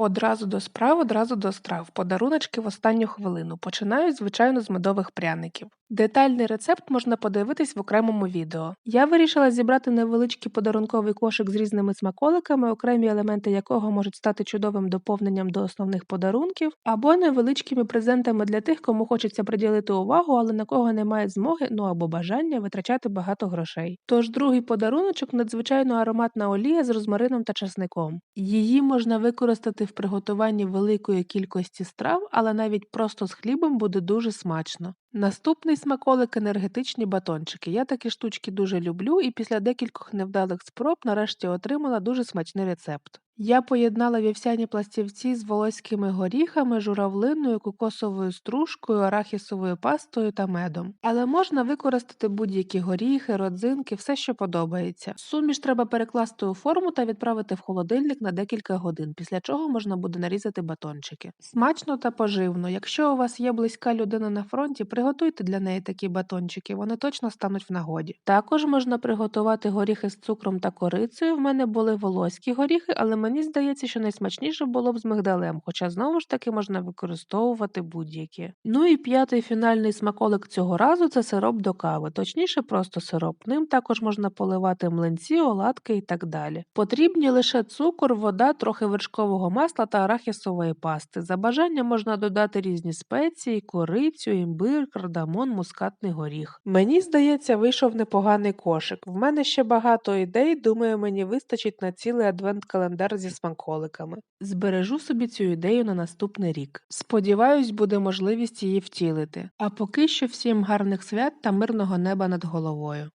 Одразу до справ, одразу до страв. Подаруночки в останню хвилину. Починаю, звичайно, з медових пряників. Детальний рецепт можна подивитись в окремому відео. Я вирішила зібрати невеличкий подарунковий кошик з різними смаколиками, окремі елементи якого можуть стати чудовим доповненням до основних подарунків, або невеличкими презентами для тих, кому хочеться приділити увагу, але на кого немає змоги, ну або бажання витрачати багато грошей. Тож другий подаруночок надзвичайно ароматна олія з розмарином та часником. Її можна використати в приготуванні великої кількості страв, але навіть просто з хлібом буде дуже смачно. Наступний смаколик енергетичні батончики. Я такі штучки дуже люблю і після декількох невдалих спроб нарешті отримала дуже смачний рецепт. Я поєднала вівсяні пластівці з волоськими горіхами, журавлиною, кокосовою стружкою, арахісовою пастою та медом. Але можна використати будь-які горіхи, родзинки, все, що подобається. Суміш треба перекласти у форму та відправити в холодильник на декілька годин, після чого можна буде нарізати батончики. Смачно та поживно. Якщо у вас є близька людина на фронті, приготуйте для неї такі батончики, вони точно стануть в нагоді. Також можна приготувати горіхи з цукром та корицею. В мене були волоські горіхи, але мені здається, що найсмачніше було б з мигдалем, хоча знову ж таки можна використовувати будь-які. Ну і п'ятий фінальний смаколик цього разу це сироп до кави, точніше, просто сироп. Ним також можна поливати млинці, оладки і так далі. Потрібні лише цукор, вода, трохи вершкового масла та арахісової пасти. За бажанням можна додати різні спеції, корицю, імбир, кардамон, мускатний горіх. Мені здається, вийшов непоганий кошик. В мене ще багато ідей, думаю, мені вистачить на цілий адвент-календар зі смаколиками. Збережу собі цю ідею на наступний рік. Сподіваюсь, буде можливість її втілити. А поки що всім гарних свят та мирного неба над головою.